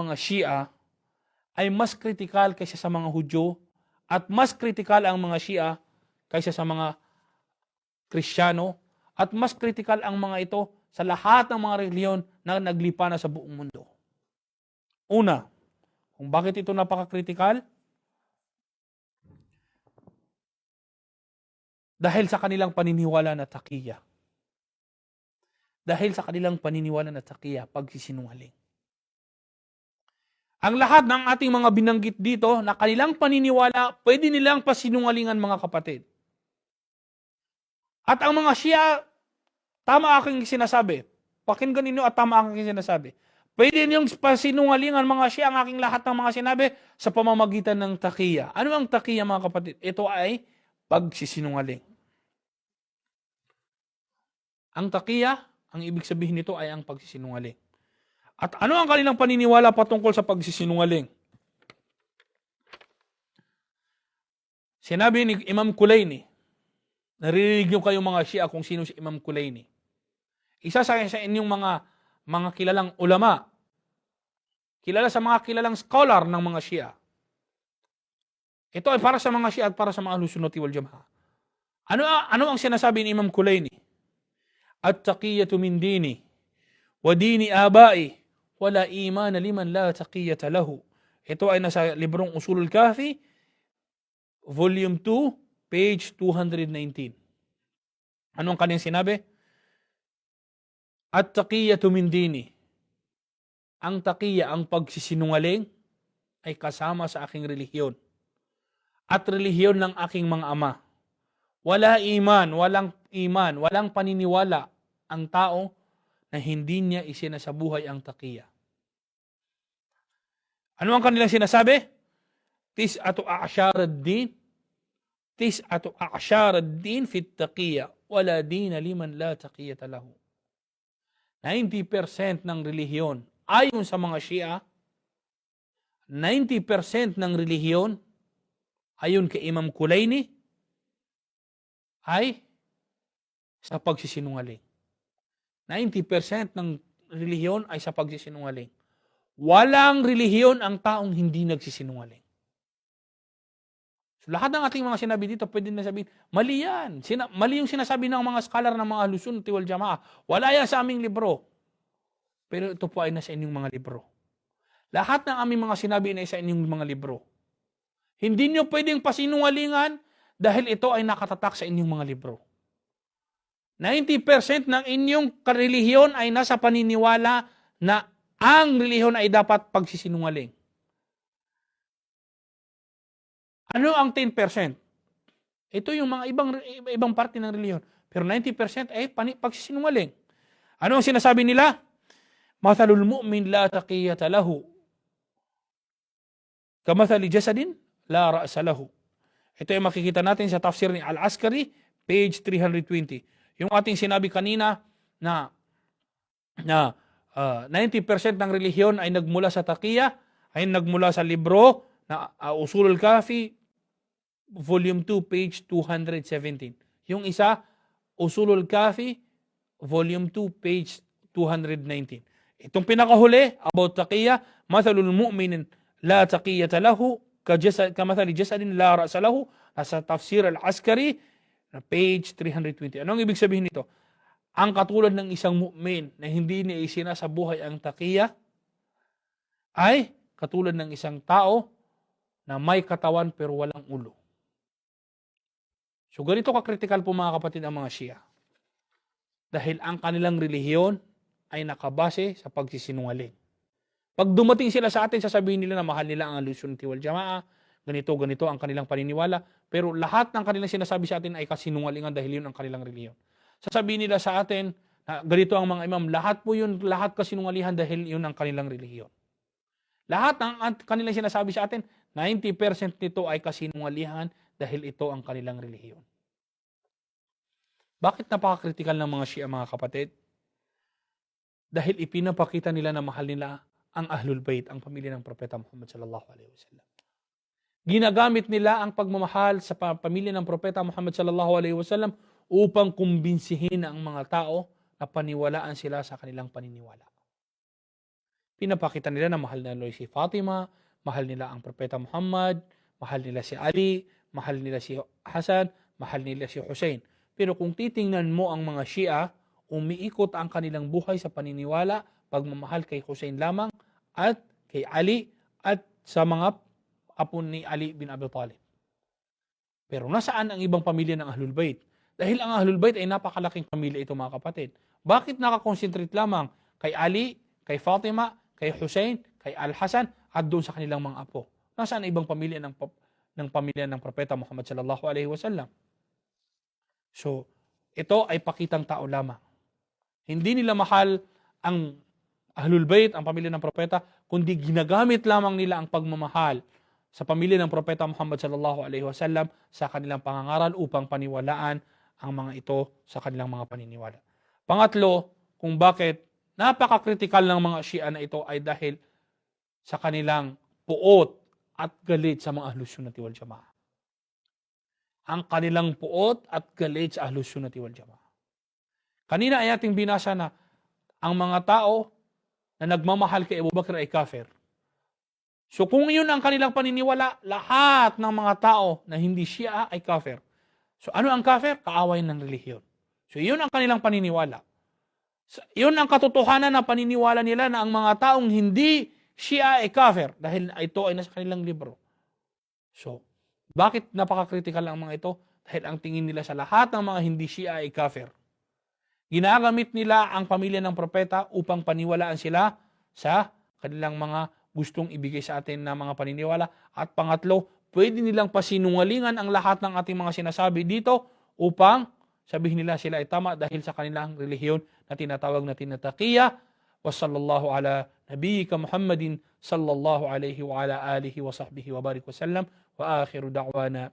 mga Shia ay mas kritikal kaysa sa mga Hudyo at mas kritikal ang mga Shia kaysa sa mga Kristiyano at mas kritikal ang mga ito sa lahat ng mga reliyon na naglipa na sa buong mundo. Una, kung bakit ito napaka-kritikal? Dahil sa kanilang paniniwala na takiya. Dahil sa kanilang paniniwala na takiya, pagsisinungaling. Ang lahat ng ating mga binanggit dito na kanilang paniniwala, pwede nilang pasinungalingan mga kapatid. At ang mga Shia, tama aking sinasabi. Pakinggan ninyo at tama aking sinasabi. Pwede niyong pasinungalingan mga Shia ang aking lahat ng mga sinabi sa pamamagitan ng takiya. Ano ang takiya mga kapatid? Ito ay pagsisinungaling. Ang takiya, ang ibig sabihin nito ay ang pagsisinungaling. At ano ang kanilang paniniwala patungkol sa pagsisinungaling? Sinabi ni Imam Kulayni, naririnig niyo kayong mga Shia kung sino si Imam Kulayni. Isa sa, sa inyong mga mga kilalang ulama, kilala sa mga kilalang scholar ng mga Shia. Ito ay para sa mga Shia at para sa mga Ahlussunnati wal Jamaah. Ano ano ang sinasabi ni Imam Kulayni? At-taqiyatu min dini wa dini abai wala iman liman la taqiyata lahu. Ito ay nasa librong Usulul Kafi, volume 2, page 219. Anong kanyang sinabi? At taqiyatu min dini. Ang taqiya, ang pagsisinungaling, ay kasama sa aking relihiyon. At relihiyon ng aking mga ama. Wala iman, walang iman, walang paniniwala ang tao na hindi niya isinasabuhay ang taqiya. Ano ang kanilang sinasabi? Tis ato a'asyarad din. Tis ato a'asyarad din fit taqiya. Wala din liman la taqiyata lahu. 90% ng relihiyon ayon sa mga Shia, 90% ng relihiyon ayon kay Imam Kulayni ay sa pagsisinungaling. 90% ng relihiyon ay sa pagsisinungaling. Walang relihiyon ang taong hindi nagsisinungaling. So, lahat ng ating mga sinabi dito, pwede na sabihin, mali yan. Sina- mali yung sinasabi ng mga scholar ng mga Lusun, Tiwal Jamaa. Wala yan sa aming libro. Pero ito po ay nasa inyong mga libro. Lahat ng aming mga sinabi ay sa inyong mga libro. Hindi nyo pwedeng pasinungalingan dahil ito ay nakatatak sa inyong mga libro. 90% ng inyong karelihiyon ay nasa paniniwala na ang relihiyon ay dapat pagsisinungaling. Ano ang 10%? Ito yung mga ibang ibang parte ng relihiyon. Pero 90% ay pagsisinungaling. Ano ang sinasabi nila? Mathalul mu'min la taqiyata lahu. Kamathali jasadin la ra'sa lahu. Ito ay makikita natin sa tafsir ni Al-Askari, page 320. Yung ating sinabi kanina na na uh, 90% ng relihiyon ay nagmula sa takiya, ay nagmula sa libro na uh, Usulul Kafi, volume 2, page 217. Yung isa, Usulul Kafi, volume 2, page 219. Itong pinakahuli, about takiya, mathalul mu'minin la taqiyata lahu, kamathali jasadin la ra'sa lahu, nasa tafsir al-askari, na page 320. Anong ibig sabihin nito? Ang katulad ng isang mu'min na hindi niya isinasabuhay ang takiya ay katulad ng isang tao na may katawan pero walang ulo. So ganito ka-critical po mga kapatid ang mga Shia. Dahil ang kanilang relihiyon ay nakabase sa pagsisinungaling. Pag dumating sila sa atin, sasabihin nila na mahal nila ang alusunti wal jamaa, ganito, ganito ang kanilang paniniwala, pero lahat ng kanilang sinasabi sa atin ay kasinungalingan dahil yun ang kanilang reliyon. Sasabihin nila sa atin, na ganito ang mga imam, lahat po yun, lahat kasinungalihan dahil yun ang kanilang reliyon. Lahat ng kanilang sinasabi sa atin, 90% nito ay kasinungalihan dahil ito ang kanilang relihiyon. Bakit napaka-critical ng mga Shia mga kapatid? Dahil ipinapakita nila na mahal nila ang Ahlul Bayt, ang pamilya ng Propeta Muhammad sallallahu alaihi wasallam. Ginagamit nila ang pagmamahal sa pamilya ng Propeta Muhammad sallallahu alaihi wasallam upang kumbinsihin ang mga tao na paniwalaan sila sa kanilang paniniwala. pinapakita nila na mahal nila si Fatima, mahal nila ang Propeta Muhammad, mahal nila si Ali, mahal nila si Hasan, mahal nila si Hussein. Pero kung titingnan mo ang mga Shia, umiikot ang kanilang buhay sa paniniwala, pagmamahal kay Hussein lamang at kay Ali at sa mga apo ni Ali bin Abi Talib. Pero nasaan ang ibang pamilya ng Ahlul Bayt? Dahil ang Ahlul Bayt ay napakalaking pamilya ito mga kapatid. Bakit nakakonsentrate lamang kay Ali, kay Fatima, kay Hussein, kay Al-Hasan at doon sa kanilang mga apo? Nasaan ang ibang pamilya ng, ng pamilya ng Propeta Muhammad sallallahu alaihi wasallam? So, ito ay pakitang tao lamang. Hindi nila mahal ang Ahlul Bayt, ang pamilya ng propeta, kundi ginagamit lamang nila ang pagmamahal sa pamilya ng propeta Muhammad sallallahu alaihi wasallam sa kanilang pangangaral upang paniwalaan ang mga ito sa kanilang mga paniniwala. Pangatlo, kung bakit napaka-critical ng mga Shia na ito ay dahil sa kanilang puot at galit sa mga Ahlus Sunnati wal Jamaah. Ang kanilang puot at galit sa Ahlus Sunnati wal Jamaah. Kanina ay ating binasa na ang mga tao na nagmamahal kay Abu Bakr ay kafir. So kung yun ang kanilang paniniwala, lahat ng mga tao na hindi Shia ay kafir. So ano ang kafir? Kaaway ng relihiyon. So yun ang kanilang paniniwala. So, yun ang katotohanan na paniniwala nila na ang mga taong hindi Shia ay kafir dahil ito ay nasa kanilang libro. So, bakit napaka-critical ang mga ito? Dahil ang tingin nila sa lahat ng mga hindi Shia ay kafir. Ginagamit nila ang pamilya ng propeta upang paniwalaan sila sa kanilang mga gustong ibigay sa atin na mga paniniwala. At pangatlo, pwede nilang pasinungalingan ang lahat ng ating mga sinasabi dito upang sabihin nila sila ay tama dahil sa kanilang relihiyon na tinatawag natin na taqiyya. Wa sallallahu ala nabiyyika Muhammadin sallallahu alaihi wa ala alihi wa sahbihi wa barik wa sallam. Wa akhiru da'wana